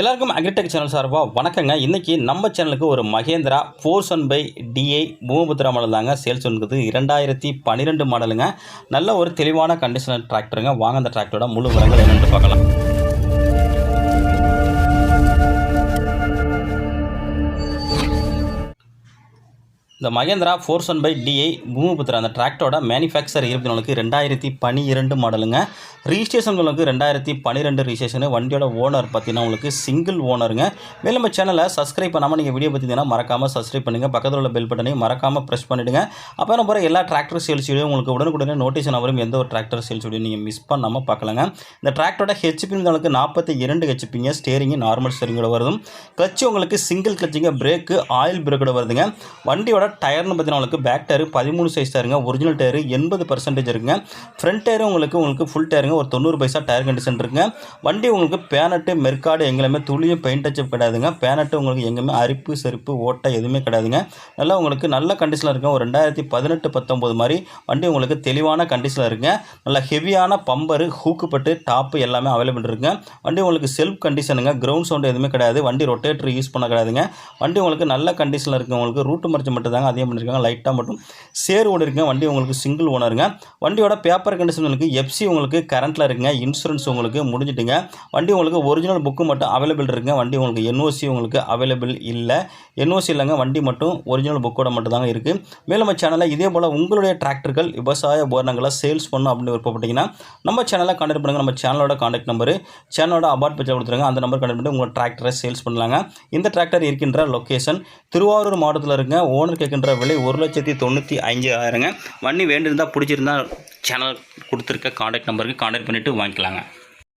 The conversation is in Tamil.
எல்லாருக்கும் அக்ரிடெக் சேனல் சார்பாக வணக்கங்க. இன்றைக்கி நம்ம சேனலுக்கு ஒரு Mahindra four one five DI Bhoomiputra model தாங்க. சேல்ஸ் வந்துருக்குது இரண்டாயிரத்தி பன்னிரெண்டு மாடலுங்க நல்ல ஒரு தெளிவான கண்டிஷனர் டிராக்டருங்க வாங்க அந்த டிராக்டரோட முழு விவரங்கள் என்னென்று பார்க்கலாம். இந்த Mahindra four one five DI Bhoomiputra அந்த டிராக்டரோட மேனுஃபேக்சர் இருபத்தி நாலுக்கு ரெண்டாயிரத்தி பனிரெண்டு மாடலுங்க ரிஜிஸ்ட்ரேஷன் உங்களுக்கு ரெண்டாயிரத்தி பன்னிரெண்டு ரிஜிஸ்ட்ரேஷனு வண்டியோட ஓனர் பார்த்தீங்கன்னா உங்களுக்கு சிங்கிள் ஓனருங்க மேலும் நம்ம சேனலை சப்ஸ்கிரைப் பண்ணாமல் நீங்கள் வீடியோ பார்த்தீங்கன்னா மறக்காமல் சப்ஸ்கிரைப் பண்ணுங்கள் பக்கத்தில் உள்ள பெல் பட்டனையும் மறக்காமல் ப்ரெஸ் பண்ணிவிடுங்க அப்போ நம்ம போகிற எல்லா டிராக்டர் சேல்ஸ் வீடியோ உங்களுக்கு உடனுக்குடனே நோட்டிஃபிகேஷன் வரும். எந்த ஒரு டிராக்டர் சேல்ஸ் வீடியோ நீங்கள் மிஸ் பண்ணாமல் பார்க்கலாங்க இந்த டிராக்டரோட ஹெச்பி உங்களுக்கு நாற்பத்தி இரண்டு ஹெச்பிங்க ஸ்டேரிங் நார்மல் ஸ்டேரிங்கோட வருதும் கிளச்சு உங்களுக்கு சிங்கிள் கிளச்சிங்க பிரேக்கு ஆயில் பிரேக்கோட வருதுங்க. வண்டியோட டயர்னு பார்த்தீங்கன்னா உங்களுக்கு பேக் டயர் பதிமூணு சைஸ் டயருங்க ஒரிஜினல் டயர் எண்பது பர்சன்டேஜ் இருக்குங்க. ஃப்ரண்ட் டயர் உங்களுக்கு உங்களுக்கு ஃபுல் டயருங்க ஒரு தொண்ணூறு பைசா டயர் கண்டிஷன் இருக்குங்க. வண்டி உங்களுக்கு பேனட்டு மெர்காடு எங்கேயுமே துளியும் பெயிண்ட் டச்சப் கிடையாதுங்க. பேனட்டு உங்களுக்கு எங்கேயுமே அரிப்பு செருப்பு ஓட்டை எதுவுமே கிடையாதுங்க. நல்லா உங்களுக்கு நல்ல கண்டிஷனில் இருக்குங்க. ஒரு ரெண்டாயிரத்தி பதினெட்டு பத்தொம்போது மாதிரி வண்டி உங்களுக்கு தெளிவான கண்டிஷனில் இருக்குங்க. நல்லா ஹெவியான பம்பரு ஹூக்குப்பட்டு டாப்பு எல்லாமே அவைலபிள் இருக்குங்க. வண்டி உங்களுக்கு செல்ஃப் கண்டிஷனுங்க கிரவுண்ட் சவுண்ட் எதுவுமே கிடையாது. வண்டி ரொட்டேட்டர் யூஸ் பண்ண கிடையாதுங்க. வண்டி உங்களுக்கு நல்ல கண்டிஷனில் இருக்குது உங்களுக்கு ரூட்டு மறைச்சு மட்டும் தாங்க அதே பண்ணியிருக்காங்க லைட்டாக மட்டும். சேர் ஓடி இருக்குங்க. வண்டி உங்களுக்கு சிங்கிள் ஓனருங்க வண்டியோட பேப்பர் கண்டிஷன் உங்களுக்கு எஃப்சி உங்களுக்கு கரண்ட்டில் இருக்குங்க. இன்சூரன்ஸ் உங்களுக்கு முடிஞ்சிட்டுங்க. வண்டி உங்களுக்கு ஒரிஜினல் புக்கு மட்டும் அவைலபிள் இருக்குங்க. வண்டி உங்களுக்கு என்ஓசி உங்களுக்கு அவைலபிள் இல்லை. என்ஓசி இல்லைங்க. வண்டி மட்டும் ஒரிஜினல் புக்கோட மட்டும் தாங்க இருக்குது மேலும் நம்ம சேனலில் இதே போல் உங்களுடைய டிராக்டர்கள் விவசாய உபகரணங்களை சேல்ஸ் பண்ணணும் அப்படின்னு விருப்பப்பட்டீங்கன்னா நம்ம சேனலை கான்டாக்ட் பண்ணுங்கள் நம்ம சேனலோட கான்டாக்ட் நம்பரு சேனலோட அபார்ட் பட்ஜெட் கொடுத்துருங்க. அந்த நம்பர் கான்டாக்ட் பண்ணி உங்கள் டிராக்டரை சேல்ஸ் பண்ணலாங்க. இந்த டிராக்டர் இருக்கின்ற லொக்கேஷன் திருவாரூர் மாவட்டத்தில் இருக்க ஓனர் கேட்கின்ற விலை ஒரு லட்சத்தி தொண்ணூற்றி அஞ்சு ஆயிரங்க. வண்டி வேண்டியிருந்தால் பிடிச்சிருந்தா சேனல் கொடுத்துருக்க காண்டாக்ட் நம்பருக்கு காண்டாக்ட் பண்ணிவிட்டு வாங்கிக்கலாங்க.